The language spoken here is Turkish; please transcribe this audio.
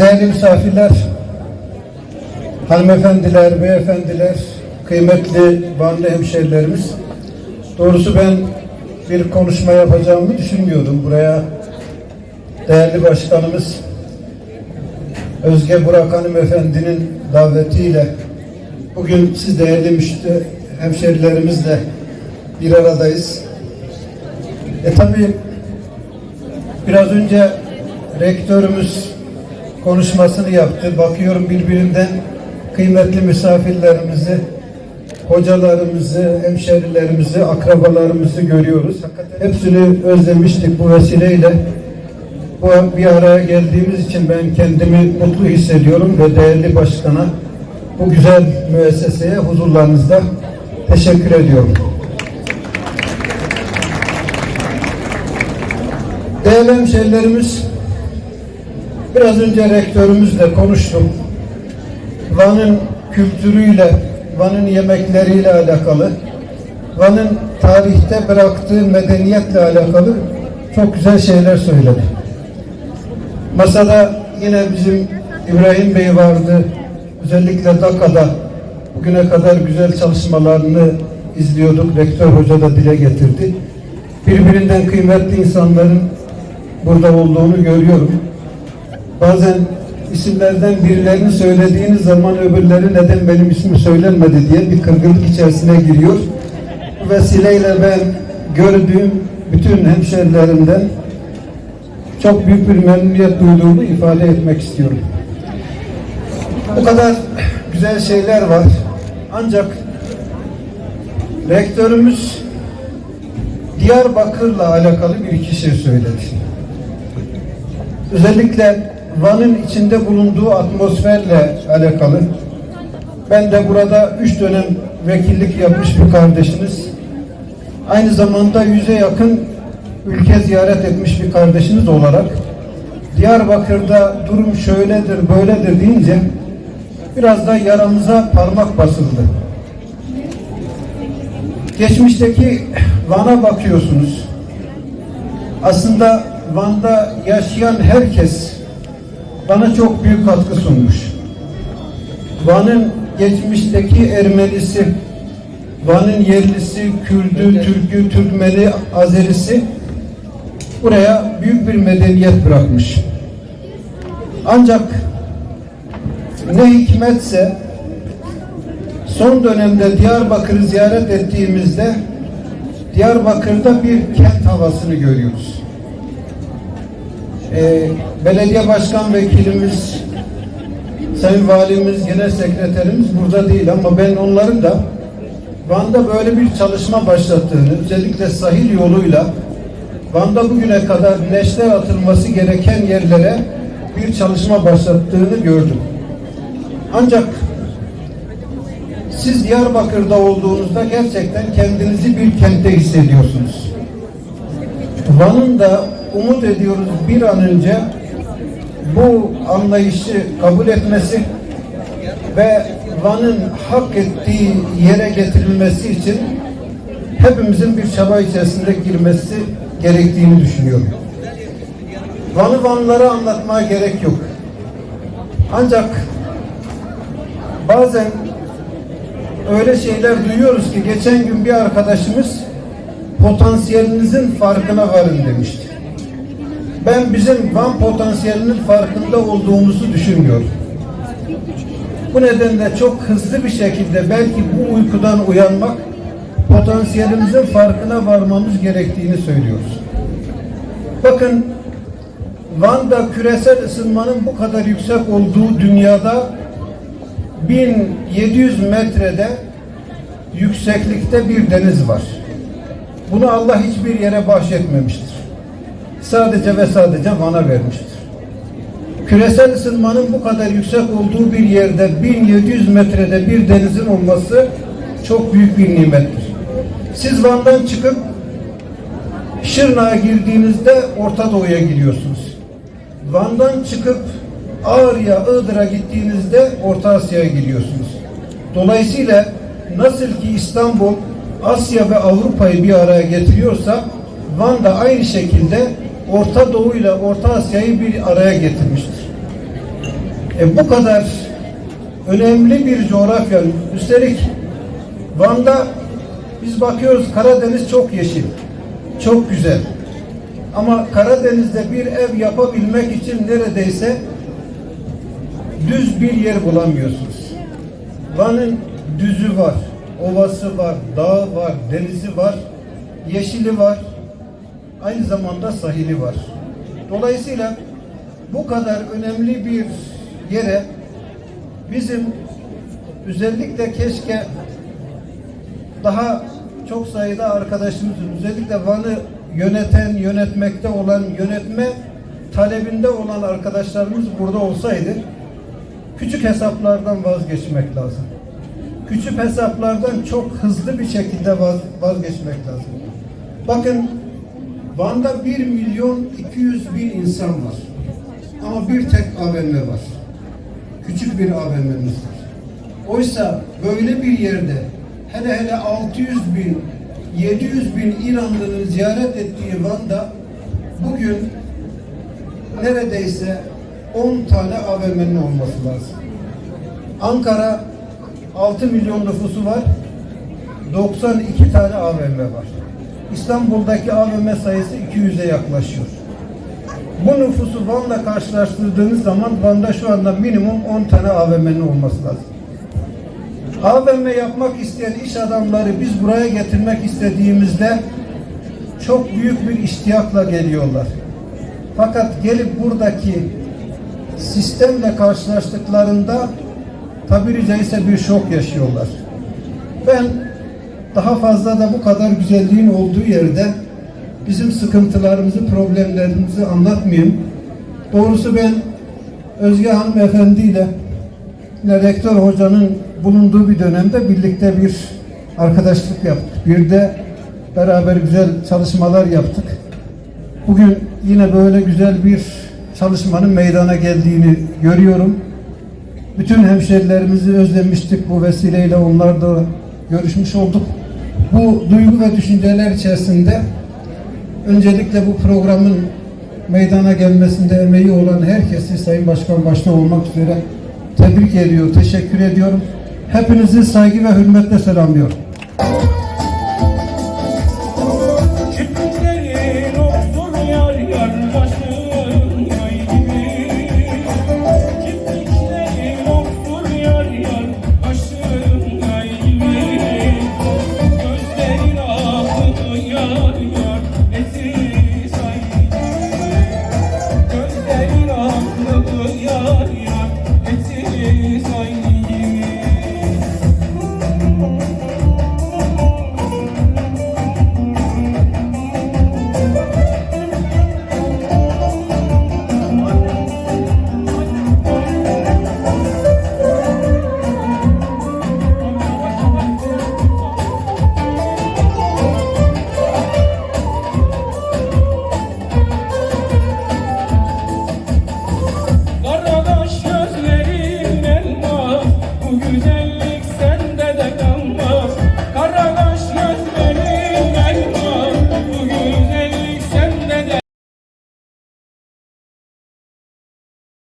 Değerli misafirler, hanımefendiler, beyefendiler, kıymetli Vanlı hemşerilerimiz. Doğrusu ben bir konuşma yapacağımı düşünmüyordum. Buraya değerli başkanımız Özge Burak hanımefendinin davetiyle bugün siz değerli hemşerilerimizle bir aradayız. E tabi biraz önce rektörümüz konuşmasını yaptı. Bakıyorum birbirinden kıymetli misafirlerimizi, hocalarımızı, hemşerilerimizi, akrabalarımızı görüyoruz. Hepsini özlemiştik bu vesileyle. Bu bir araya geldiğimiz için ben kendimi mutlu hissediyorum ve değerli başkana bu güzel müesseseye huzurlarınızda teşekkür ediyorum. Değerli hemşerilerimiz, biraz önce rektörümüzle konuştum. Van'ın kültürüyle, Van'ın yemekleriyle alakalı, Van'ın tarihte bıraktığı medeniyetle alakalı çok güzel şeyler söyledi. Masada yine bizim İbrahim Bey vardı. Özellikle Daka'da bugüne kadar güzel çalışmalarını izliyorduk. Rektör Hoca da dile getirdi. Birbirinden kıymetli insanların burada olduğunu görüyorum. Bazen isimlerden birilerini söylediğiniz zaman öbürleri neden benim ismim söylenmedi diye bir kırgınlık içerisine giriyor. Bu vesileyle ben gördüğüm bütün hemşerilerimden çok büyük bir memnuniyet duyduğumu ifade etmek istiyorum. Bu kadar güzel şeyler var. Ancak rektörümüz Diyarbakır'la alakalı bir iki şey söyledi. Özellikle Van'ın içinde bulunduğu atmosferle alakalı. Ben de burada üç dönem vekillik yapmış bir kardeşiniz. Aynı zamanda yüze yakın ülke ziyaret etmiş bir kardeşiniz olarak Diyarbakır'da durum şöyledir, böyledir deyince biraz da yaramıza parmak basıldı. Geçmişteki Van'a bakıyorsunuz. Aslında Van'da yaşayan herkes bana çok büyük katkı sunmuş. Van'ın geçmişteki Ermenisi, Van'ın yerlisi, Kürdü, Türkü, Türkmeni, Azerisi buraya büyük bir medeniyet bırakmış. Ancak ne hikmetse son dönemde Diyarbakır'ı ziyaret ettiğimizde Diyarbakır'da bir kent havasını görüyoruz. Ee, belediye başkan vekilimiz, sayın valimiz, genel sekreterimiz burada değil ama ben onların da Van'da böyle bir çalışma başlattığını, özellikle sahil yoluyla Van'da bugüne kadar neşter atılması gereken yerlere bir çalışma başlattığını gördüm. Ancak siz Diyarbakır'da olduğunuzda gerçekten kendinizi bir kentte hissediyorsunuz. Van'ın da umut ediyoruz bir an önce bu anlayışı kabul etmesi ve Van'ın hak ettiği yere getirilmesi için hepimizin bir çaba içerisinde girmesi gerektiğini düşünüyorum. Van'ı Vanlılara anlatmaya gerek yok. Ancak bazen öyle şeyler duyuyoruz ki geçen gün bir arkadaşımız potansiyelinizin farkına varın demişti. Ben bizim Van potansiyelinin farkında olduğumuzu düşünmüyorum. Bu nedenle çok hızlı bir şekilde belki bu uykudan uyanmak potansiyelimizin farkına varmamız gerektiğini söylüyoruz. Bakın Van'da küresel ısınmanın bu kadar yüksek olduğu dünyada 1700 metrede yükseklikte bir deniz var. Bunu Allah hiçbir yere bahşetmemiştir. Sadece ve sadece Van'a vermiştir. Küresel ısınmanın bu kadar yüksek olduğu bir yerde 1700 metrede bir denizin olması çok büyük bir nimettir. Siz Van'dan çıkıp Şırnak'a girdiğinizde Orta Doğu'ya giriyorsunuz. Van'dan çıkıp Ağrı'ya, Iğdır'a gittiğinizde Orta Asya'ya giriyorsunuz. Dolayısıyla nasıl ki İstanbul Asya ve Avrupa'yı bir araya getiriyorsa Van da aynı şekilde Orta Doğu ile Orta Asya'yı bir araya getirmiştir. E bu kadar önemli bir coğrafya. Üstelik Van'da biz bakıyoruz Karadeniz çok yeşil, çok güzel. Ama Karadeniz'de bir ev yapabilmek için neredeyse düz bir yer bulamıyorsunuz. Van'ın düzü var, ovası var, dağı var, denizi var, yeşili var, aynı zamanda sahili var. Dolayısıyla bu kadar önemli bir yere bizim özellikle keşke daha çok sayıda arkadaşımızın özellikle Van'ı yöneten, yönetmekte olan, yönetme talebinde olan arkadaşlarımız burada olsaydı küçük hesaplardan vazgeçmek lazım. Küçük hesaplardan çok hızlı bir şekilde vaz- vazgeçmek lazım. Bakın Van'da 1 milyon 200 bin insan var. Ama bir tek AVM var. Küçük bir AVM'miz var. Oysa böyle bir yerde hele hele 600 bin 700 bin İranlı'nın ziyaret ettiği Van'da bugün neredeyse 10 tane AVM'nin olması lazım. Ankara 6 milyon nüfusu var. 92 tane AVM var. İstanbul'daki AVM sayısı 200'e yaklaşıyor. Bu nüfusu Van'la karşılaştırdığınız zaman Van'da şu anda minimum 10 tane AVM'nin olması lazım. AVM yapmak isteyen iş adamları biz buraya getirmek istediğimizde çok büyük bir iştiyakla geliyorlar. Fakat gelip buradaki sistemle karşılaştıklarında tabiri caizse bir şok yaşıyorlar. Ben daha fazla da bu kadar güzelliğin olduğu yerde bizim sıkıntılarımızı, problemlerimizi anlatmayayım. Doğrusu ben Özge Hanımefendi ile yine rektör hocanın bulunduğu bir dönemde birlikte bir arkadaşlık yaptık. Bir de beraber güzel çalışmalar yaptık. Bugün yine böyle güzel bir çalışmanın meydana geldiğini görüyorum. Bütün hemşerilerimizi özlemiştik bu vesileyle onlar da görüşmüş olduk. Bu duygu ve düşünceler içerisinde öncelikle bu programın meydana gelmesinde emeği olan herkesi Sayın Başkan başta olmak üzere tebrik ediyor, teşekkür ediyorum. Hepinizi saygı ve hürmetle selamlıyorum.